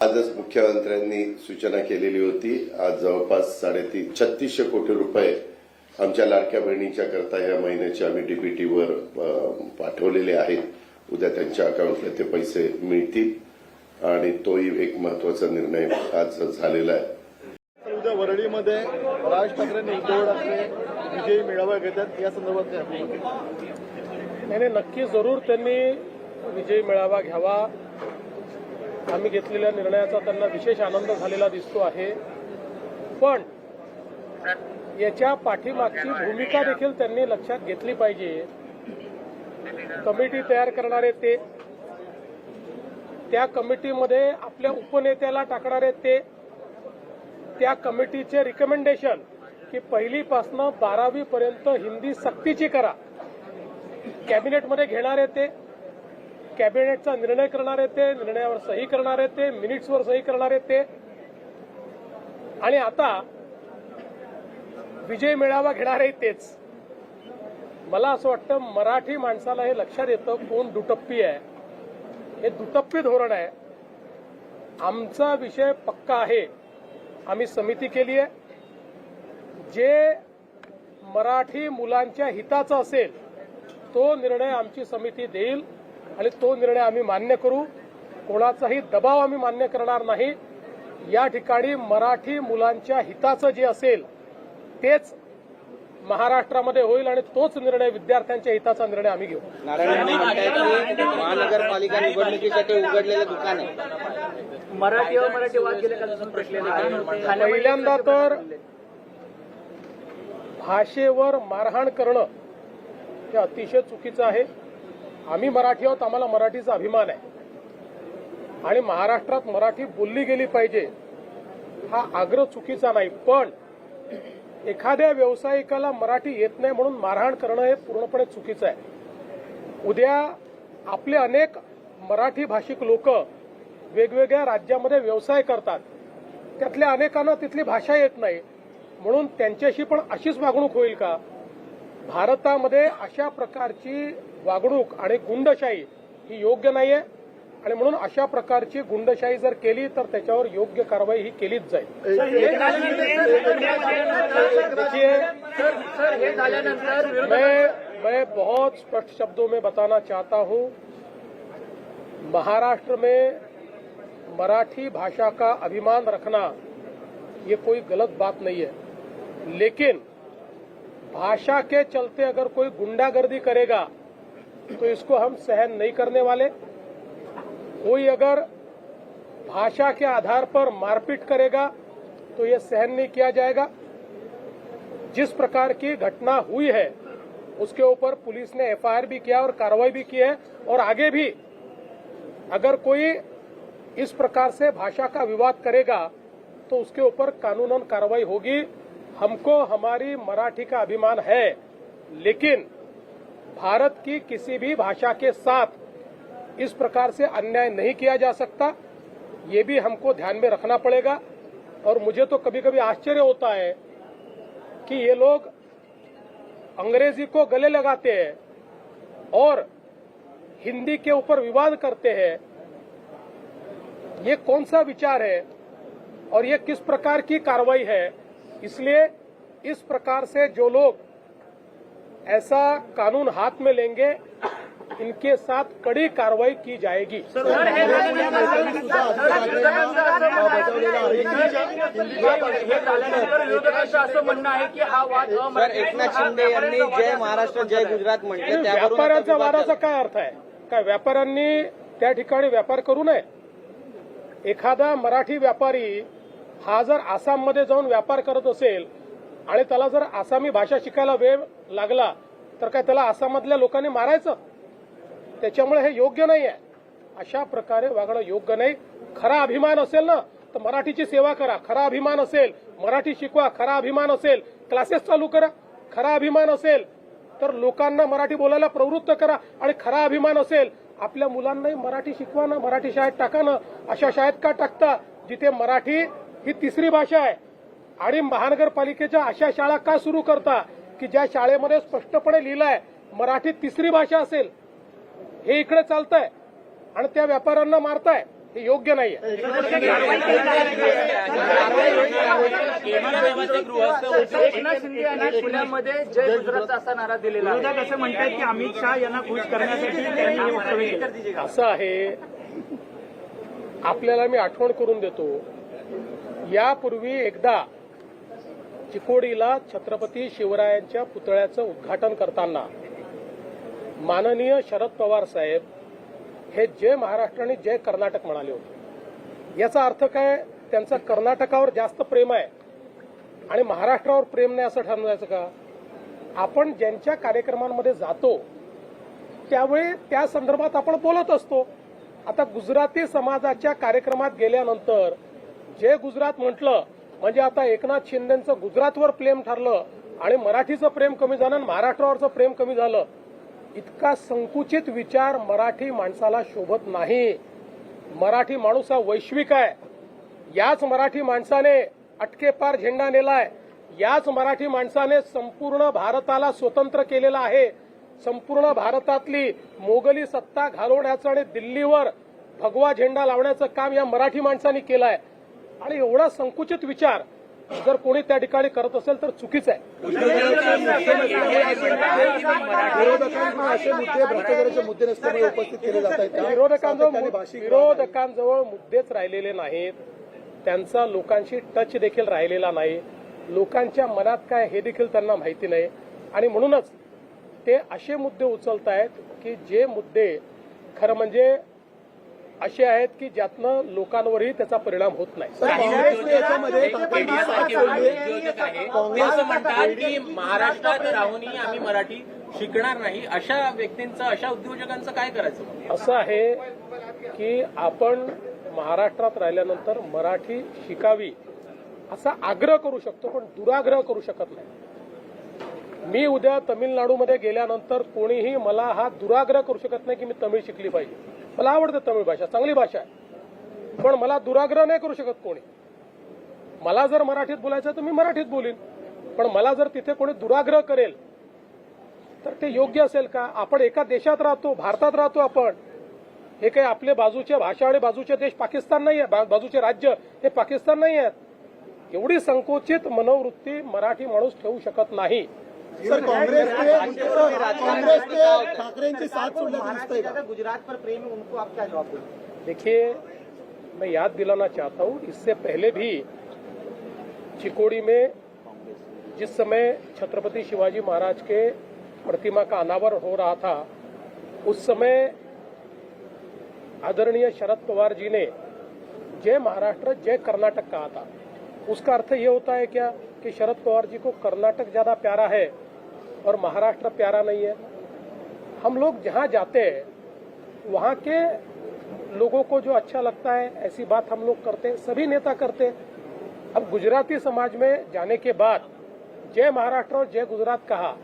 आजच मुख्यमंत्र्यांनी सूचना केलेली होती आज जवळपास साडेतीन छत्तीसशे कोटी रुपये आमच्या लाडक्या बहिणीच्या करता या महिन्याचे आम्ही डीबीटीवर पाठवलेले आहेत. उद्या त्यांच्या अकाउंटला ते पैसे मिळतील आणि तोही एक महत्त्वाचा निर्णय आज झालेला आहे. उद्या वरळीमध्ये राज ठाकरेंनी उद्धव ठाकरे विजयी मेळावा घेतात या संदर्भात नाही, नक्की जरूर त्यांनी विजयी मेळावा घ्यावा. आम्ही घेतलेल्या निर्णयाचा त्यांना विशेष आनंद झालेला दिसतो आहे. पण याच्या पाठीमागची भूमिका देखील त्यांनी लक्षात घेतली पाहिजे. कमिटी तयार करणारे ते त्या कमिटीमध्ये आपल्या उपनेत्याला टाकणारे ते त्या कमिटीचे रिकमेंडेशन की पहिलीपासनं बारावीपर्यंत हिंदी सक्तीची करा. कॅबिनेटमध्ये घेणारे ते कॅबिनेटचा निर्णय करणारे ते निर्णयावर सही करणारे ते मिनिट्सवर सही करणारे ते. आणि आता विजय मेळावा घेणार आहे तेच. मला असं वाटतं मराठी माणसाला हे लक्षात येतं कोण दुटप्पी आहे. हे दुटप्पी धोरण आहे. आमचा विषय पक्का आहे. आम्ही समिती केली आहे. जे मराठी मुलांच्या हिताचा असेल तो निर्णय आमची समिती देईल. आणि तो निर्णय आम्ही मान्य करू. कोणाचाही दबाव आम्ही मान्य करणार नाही. या ठिकाणी मराठी मुलांच्या हिताचं जे असेल तेच महाराष्ट्रामध्ये होईल आणि तोच निर्णय विद्यार्थ्यांच्या हिताचा निर्णय आम्ही घेऊ. नारायण म्हणतायत की महानगरपालिका निवडणुकीसाठी उघडलेलं दुकान आहे. मराठी अमराठी वाद गेले का प्रश्न पहिल्यांदा तर भाषेवर मारहाण करणं हे अतिशय चुकीचं आहे. आम्ही मराठी आहोत आम्हाला मराठीचा अभिमान आहे. आणि महाराष्ट्रात मराठी बोलली गेली पाहिजे हा आग्रह चुकीचा नाही. पण एखाद्या व्यावसायिकाला मराठी येत नाही म्हणून मारहाण करणं हे पूर्णपणे चुकीचं आहे. उद्या आपले अनेक मराठी भाषिक लोक वेगवेगळ्या राज्यामध्ये व्यवसाय करतात. त्यातल्या अनेकांना तिथली भाषा येत नाही. म्हणून त्यांच्याशी पण अशीच वागणूक होईल का? भारतामध्ये अशा प्रकारची वागणूक आणि गुंडशाही ही योग्य नाहीये. आणि म्हणून अशा प्रकारची गुंडशाही जर केली तर त्याच्यावर योग्य कारवाई ही केलीच जाईल. हे झाल्यानंतर मैं मैं बहुत स्पष्ट शब्दों में बताना चाहता हूं महाराष्ट्र में मराठी भाषा का अभिमान रखना ये कोई गलत बात नहीं है। लेकिन भाषा के चलते अगर कोई गुंडागर्दी करेगा तो इसको हम सहन नहीं करने वाले। कोई अगर भाषा के आधार पर मारपीट करेगा तो यह सहन नहीं किया जाएगा। जिस प्रकार की घटना हुई है, उसके ऊपर पुलिस ने एफआईआर भी किया और कार्रवाई भी की है। और आगे भी, अगर कोई इस प्रकार से भाषा का विवाद करेगा तो उसके ऊपर कानूनन कार्रवाई होगी। हमको हमारी मराठी का अभिमान है, लेकिन भारत की किसी भी भाषा के साथ इस प्रकार से अन्याय नहीं किया जा सकता, ये भी हमको ध्यान में रखना पड़ेगा। और मुझे तो कभी कभी आश्चर्य होता है कि ये लोग अंग्रेज़ी को गले लगाते हैं और हिंदी के ऊपर विवाद करते हैं। ये कौन सा विचार है और ये किस प्रकार की कार्रवाई है? इसलिए इस प्रकार से जो लोग ऐसा कानून हाथ में लेंगे इनके साथ कड़ी कार्रवाई की जाएगी हे असं म्हणणं आहे की हा वाद सर अमराठी एकनाथ शिंदे यांनी जय महाराष्ट्र जय गुजरात म्हटलं विवाद वादाचा. काय अर्थ आहे काय व्यापाऱ्यांनी त्या ठिकाणी व्यापार करू नये एखादा मराठी व्यापारी हा जर आसाममध्ये जाऊन व्यापार करत असेल आणि त्याला जर आसामी भाषा शिकायला वेळ लागला तर काय त्याला आसामातल्या लोकांनी मारायचं? त्याच्यामुळे हे योग्य नाही आहे अशा प्रकारे वागणं योग्य नाही. खरा अभिमान असेल ना तर मराठीची सेवा करा. खरा अभिमान असेल मराठी शिकवा. खरा अभिमान असेल क्लासेस चालू करा. खरा अभिमान असेल तर लोकांना मराठी बोलायला प्रवृत्त करा. आणि खरा अभिमान असेल आपल्या मुलांनाही मराठी शिकवा ना मराठी शाळेत टाका ना. अशा शाळेत का टाकता? जिथे मराठी ही तिसरी भाषा आहे. आणि महानगरपालिकेच्या अशा शाळा का सुरू करता की ज्या शाळेमध्ये स्पष्टपणे लिहिलंय मराठी तिसरी भाषा असेल? हे इकडे चालतंय आणि त्या व्यापाऱ्यांना मारताय. हे योग्य नाही पुण्यामध्ये जय गुजरातचा असा नारा दिलेला विरोधक असं म्हणतात की अमित शहा यांना खुश करण्यासाठी असं आहे. आपल्याला मी आठवण करून देतो. यापूर्वी एकदा चिकोडीला छत्रपती शिवरायांच्या पुतळ्याचं उद्घाटन करताना माननीय शरद पवार साहेब हे जय महाराष्ट्र आणि जय कर्नाटक म्हणाले होते. याचा अर्थ काय? त्यांचं कर्नाटकावर जास्त प्रेम आहे आणि महाराष्ट्रावर प्रेम नाही असं ठरवायचं का? आपण ज्यांच्या कार्यक्रमांमध्ये जातो त्यावेळी त्या संदर्भात आपण बोलत असतो. आता गुजराती समाजाच्या कार्यक्रमात गेल्यानंतर जे गुजरात म्हटलं म्हणजे आता एकनाथ शिंदेचं गुजरातवर प्रेम ठरलं आणि मराठीचं प्रेम कमी झालं आणि महाराष्ट्रावरचं प्रेम कमी झालं इतका संकुचित विचार मराठी माणसाला शोभत नाही. मराठी माणूस हा वैश्विक आहे. याच मराठी माणसाने अटकेपार झेंडा नेलाय. याच मराठी माणसाने संपूर्ण भारताला स्वतंत्र केलेलं आहे. संपूर्ण भारतातली मोगली सत्ता घालवण्याचं आणि दिल्लीवर भगवा झेंडा लावण्याचं काम या मराठी माणसांनी केलं आहे आणि एवढा संकुचित विचार जर कोणी त्या ठिकाणी करत असेल तर चुकीचं आहे. विरोधकांना असे मुद्दे भ्रष्टाचाराचे मुद्दे नसल्यामुळे उपस्थित केले जात आहेत विरोधकांजवळ विरोधकांजवळ मुद्देच राहिलेले नाहीत. त्यांचा लोकांशी टच देखील राहिलेला नाही. लोकांच्या मनात काय हे देखील त्यांना माहिती नाही. आणि म्हणूनच ते असे मुद्दे उचलत आहेत की जे मुद्दे खरं म्हणजे असे आहेत की ज्यातनं लोकांवरही त्याचा परिणाम होत नाही. म्हणतात की महाराष्ट्रात राहूनही आम्ही मराठी शिकणार नाही. अशा व्यक्तींचं अशा उद्योजकांचं काय करायचं? असं आहे की आपण महाराष्ट्रात राहिल्यानंतर मराठी शिकावी असा आग्रह करू शकतो पण दुराग्रह करू शकत नाही. मी उद्या तमिळनाडूमध्ये गेल्यानंतर कोणीही मला हा दुराग्रह करू शकत नाही की मी तमिळ शिकली पाहिजे. मला आवडते तमिळ भाषा चांगली भाषा आहे. पण मला दुराग्रह नाही करू शकत कोणी. मला जर मराठीत बोलायचं तर मी मराठीत बोलीन. पण मला जर तिथे कोणी दुराग्रह करेल तर ते योग्य असेल का? आपण एका देशात राहतो भारतात राहतो आपण. हे काही आपले बाजूचे भाषा आणि बाजूचे देश पाकिस्तान नाही आहे बा- बाजूचे राज्य हे पाकिस्तान नाही आहेत. एवढी संकुचित मनोवृत्ती मराठी माणूस ठेवू शकत नाही. सर काँग्रेसने काँग्रेसने ठाकरेंची साथ सोडल्याचं दिसतंय का गुजरात पर प्रेम है उनको आप क्या जवाब देंगे? देखिए मैं याद दिलाना चाहता हूँ इससे पहले भी चिकोड़ी में जिस समय छत्रपति शिवाजी महाराज के प्रतिमा का अनावरण हो रहा था उस समय आदरणीय शरद पवार जी ने जय महाराष्ट्र जय कर्नाटक कहा था। उसका अर्थ ये होता है क्या? कि शरद पवार जी को कर्नाटक ज़्यादा प्यारा है और महाराष्ट्र प्यारा नहीं है। हम लोग जहाँ जाते हैं, वहाँ के लोगों को जो अच्छा लगता है, ऐसी बात हम लोग करते हैं, सभी नेता करते हैं। अब गुजराती समाज में जाने के बाद जय महाराष्ट्र और जय गुजरात कहा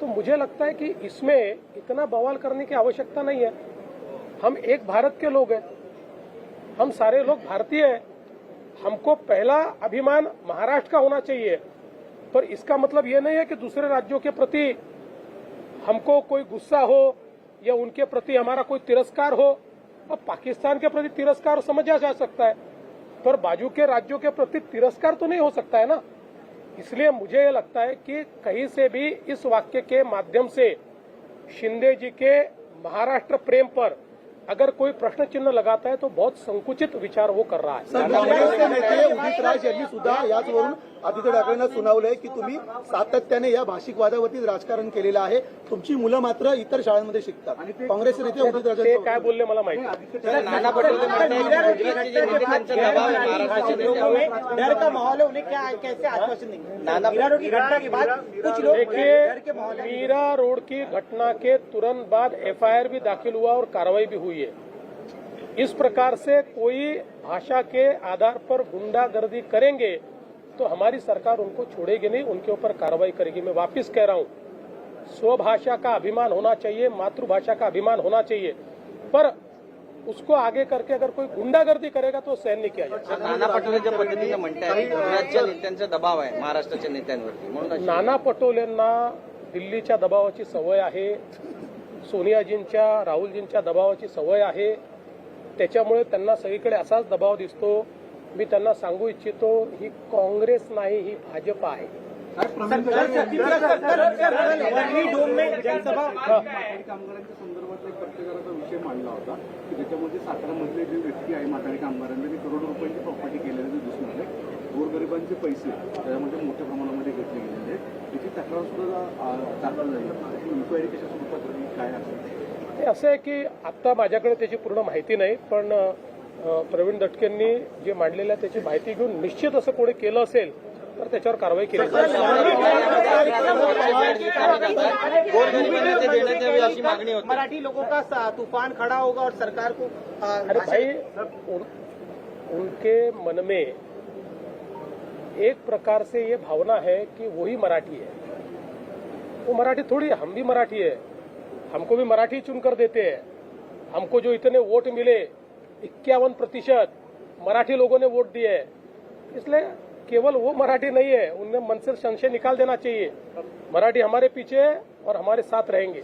तो मुझे लगता है कि इसमें इतना बवाल करने की आवश्यकता नहीं है। हम एक भारत के लोग हैं। हम सारे लोग भारतीय हैं। हमको पहला अभिमान महाराष्ट्र का होना चाहिए। पर इसका मतलब ये नहीं है कि दूसरे राज्यों के प्रति हमको कोई गुस्सा हो या उनके प्रति हमारा कोई तिरस्कार हो। अब पाकिस्तान के प्रति तिरस्कार समझा जा सकता है, पर बाजू के राज्यों के प्रति तिरस्कार तो नहीं हो सकता है ना। इसलिए मुझे ये लगता है कि कहीं से भी इस वाक्य के माध्यम से शिंदे जी के महाराष्ट्र प्रेम पर अगर कोई प्रश्न चिन्ह लगाता है तो बहुत संकुचित विचार वो कर रहा है। राज आदित्य ठाकरेंना सुनावलंय की तुम्ही सातत्याने या भाषिक वादावरती राजकारण केलेलं आहे. तुमची मुलं मात्र इतर शाळांमध्ये शिकतात. काँग्रेसचे नेते उदित ते काय राज बोलले मला माहिती है मीरा रोड की घटना के बाद कुछ लोग देखिए मीरा रोड की घटना के तुरंत बाद एफआईआर भी दाखिल हुआ और कार्रवाई भी हुई है। इस प्रकार से कोई भाषा के आधार पर गुंडागर्दी करेंगे तो हमारी सरकार उनको छोड़ेगी नहीं उनके ऊपर कार्रवाई करेगी। मैं वापस कह रहा हूं स्वभाषा का अभिमान होना चाहिए मातृभाषा का अभिमान होना चाहिए पर उसको आगे करके अगर कोई गुंडागर्दी करेगा तो सहन नहीं किया जाएगा। नाना पटोले ज्या पद्धतीनं म्हणतात गुजरातच्या नेत्यांचा दबाव आहे महाराष्ट्राच्या नेत्यांवरती म्हणून अशी- नाना पटोलेंना दिल्लीच्या दबावाची सवय आहे सोनियाजींच्या राहुलजींच्या दबावाची सवय आहे त्याच्यामुळे त्यांना सगळीकडे असाच दबाव दिसतो. मी त्यांना सांगू इच्छितो ही काँग्रेस नाही ही भाजप आहे वर्ली डोम में जनसभा माथाडी कामगारांच्या संदर्भात एक पत्रकाराचा विषय मांडला होता की त्याच्यामध्ये सातारामधले जे व्यक्ती आहे माथाडी कामगारांना ते करोडो रुपयांची प्रॉपर्टी केलेले दिसून आले गोरगरिबांचे पैसे त्याच्यामध्ये मोठ्या प्रमाणामध्ये घेतले गेलेले आहेत त्याची तक्रार सुद्धा दाखल झाली इन्क्वायरी कशा स्वरूपात काय असेल ते असं आहे की आत्ता माझ्याकडे त्याची पूर्ण माहिती नाही पण प्रवीण दटकेंनी जे मांडलेलं आहे त्याची माहिती घेऊन निश्चित असं कोणी केलं असेल तर त्याच्यावर कारवाई केली जाईल. मराठी लोगों का तूफान खड़ा होगा और सरकार को अरे भाई उन, उनके मन में एक प्रकार से ये भावना है कि वही मराठी है। वो मराठी थोड़ी हम भी मराठी है। हमको भी मराठी चुनकर देते हैं। हमको जो इतने वोट मिले इक्यावन प्रतिशत मराठी लोगों ने वोट दिए है। इसलिए केवल वो मराठी नहीं है, उनमें मन से संशय निकाल देना चाहिए। मराठी हमारे पीछे और हमारे साथ रहेंगे।